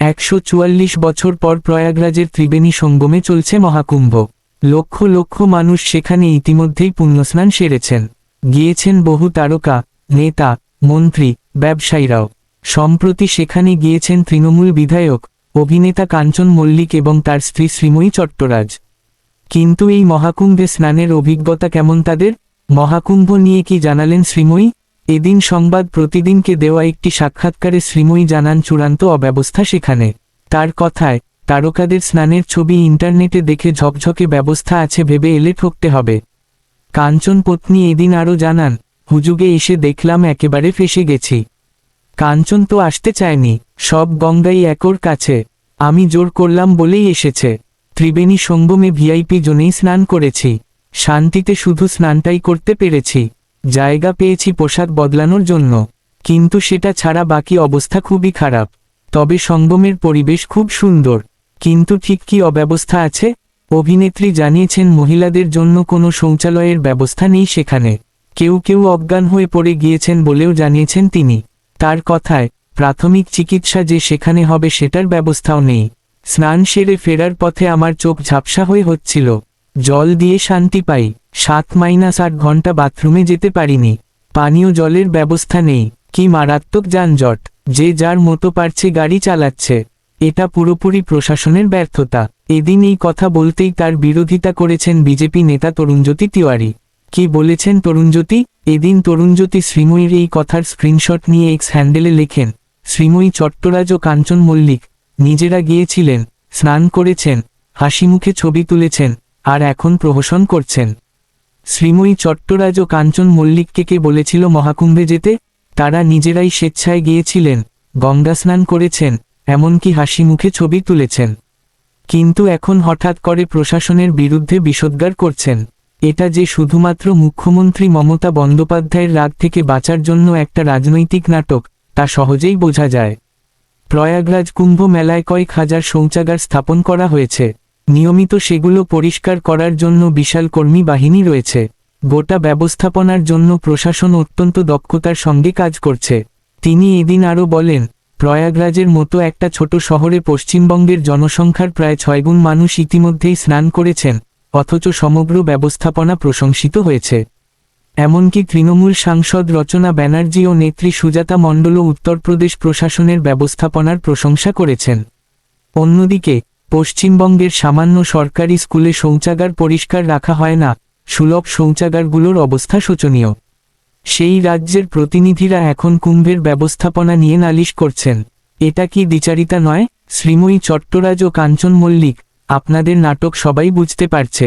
একশো চুয়াল্লিশ বছর পর প্রয়াগরাজের ত্রিবেণী সঙ্গমে চলছে মহাকুম্ভ। লক্ষ লক্ষ মানুষ সেখানে ইতিমধ্যেই পুণ্যস্নান সেরেছেন। গিয়েছেন বহু তারকা, নেতা, মন্ত্রী, ব্যবসায়ীরাও। সম্প্রতি সেখানে গিয়েছেন তৃণমূল বিধায়ক, অভিনেতা কাঞ্চন মল্লিক এবং তার স্ত্রী শ্রীময়ী চট্টরাজ। কিন্তু এই মহাকুম্ভে স্নানের অভিজ্ঞতা কেমন তাদের? মহাকুম্ভ নিয়ে কি জানালেন শ্রীময়ী? এদিন সংবাদ প্রতিদিনকে দেওয়া একটি সাক্ষাৎকারে শ্রীময়ী জানান চূড়ান্ত অব্যবস্থা সেখানে। তার কথায়, তারকাদের স্নানের ছবি ইন্টারনেটে দেখে ঝকঝকে ব্যবস্থা আছে ভেবে এলে ঠকতে হবে। কাঞ্চন পত্নী এদিন আরও জানান, হুজুগে এসে দেখলাম একেবারে ফেসে গেছি। কাঞ্চন তো আসতে চায়নি, সব গঙ্গাই একর কাছে। আমি জোর করলাম বলেই এসেছে। ত্রিবেণী সঙ্গমে ভিআইপি জোনেই স্নান করেছি। শান্তিতে শুধু স্নানটাই করতে পেরেছি। জায়গা পেয়েছি পোশাক বদলানোর জন্য। কিন্তু সেটা ছাড়া বাকি অবস্থা খুবই খারাপ। তবে সঙ্গমের পরিবেশ খুব সুন্দর। কিন্তু ঠিক কি অব্যবস্থা আছে? অভিনেত্রী জানিয়েছেন মহিলাদের জন্য কোনো শৌচালয়ের ব্যবস্থা নেই সেখানে। কেউ কেউ অজ্ঞান হয়ে পড়ে গিয়েছেন বলেও জানিয়েছেন তিনি। তার কথায়, প্রাথমিক চিকিৎসা যে সেখানে হবে সেটার ব্যবস্থাও নেই। স্নান সেরে ফেরার পথে আমার চোখ ঝাপসা হয়ে হচ্ছিল। জল দিয়ে শান্তি পাই। সাত মাইনাস আট ঘণ্টা বাথরুমে যেতে পারিনি। পানীয় জলের ব্যবস্থা নেই। কি মারাত্মক যানজট। যে যার মতো পারছে গাড়ি চালাচ্ছে। এটা পুরোপুরি প্রশাসনের ব্যর্থতা। এদিন এই কথা বলতেই তার বিরোধিতা করেছেন বিজেপি নেতা তরুণজ্যোতি তিওয়ারি। কি বলেছেন তরুণজ্যোতি? এদিন তরুণজ্যোতি শ্রীময়ীর এই কথার স্ক্রিনশট নিয়ে এক্স হ্যান্ডেলে লেখেন, শ্রীময়ী চট্টরাজ ও কাঞ্চন মল্লিক নিজেরা গিয়েছিলেন, স্নান করেছেন, হাসিমুখে ছবি তুলেছেন আর এখন প্রহসন করছেন। শ্রীময়ী চট্টরাজ ও কাঞ্চন মল্লিককে কে বলেছিল মহাকুম্ভে যেতে? তারা নিজেরাই স্বেচ্ছায় গিয়েছিলেন, গঙ্গা স্নান করেছেন, এমনকি হাসি মুখে ছবি তুলেছেন। কিন্তু এখন হঠাৎ করে প্রশাসনের বিরুদ্ধে বিষোদ্গার করছেন। এটা যে শুধুমাত্র মুখ্যমন্ত্রী মমতা বন্দ্যোপাধ্যায়ের রাগ থেকে বাঁচার জন্য একটা রাজনৈতিক নাটক, তা সহজেই বোঝা যায়। প্রয়াগরাজ কুম্ভ মেলায় কয়েক হাজার শৌচাগার স্থাপন করা হয়েছে। নিয়মিত সেগুলো পরিষ্কার করার জন্য বিশাল কর্মী বাহিনী রয়েছে। গোটা ব্যবস্থাপনার জন্য প্রশাসন অত্যন্ত দক্ষতার সঙ্গে কাজ করছে। তিনি এদিন আরও বলেন, প্রয়াগরাজের মতো একটা ছোট শহরে পশ্চিমবঙ্গের জনসংখ্যার প্রায় ছয়গুণ মানুষ ইতিমধ্যেই স্নান করেছেন, অথচ সমগ্র ব্যবস্থাপনা প্রশংসিত হয়েছে। এমনকি তৃণমূল সাংসদ রচনা ব্যানার্জি ও নেত্রী সুজাতা মণ্ডলও উত্তরপ্রদেশ প্রশাসনের ব্যবস্থাপনার প্রশংসা করেছেন। অন্যদিকে পশ্চিমবঙ্গের সামান্য সরকারি স্কুলে শৌচাগার পরিষ্কার রাখা হয় না, সুলভ শৌচাগারগুলোর অবস্থা শোচনীয়। সেই রাজ্যের প্রতিনিধিরা এখন কুম্ভের ব্যবস্থাপনা নিয়ে নালিশ করছেন। এটা কি দ্বিচারিতা নয়? শ্রীময়ী চট্টরাজ ও কাঞ্চন মল্লিক, আপনাদের নাটক সবাই বুঝতে পারছে।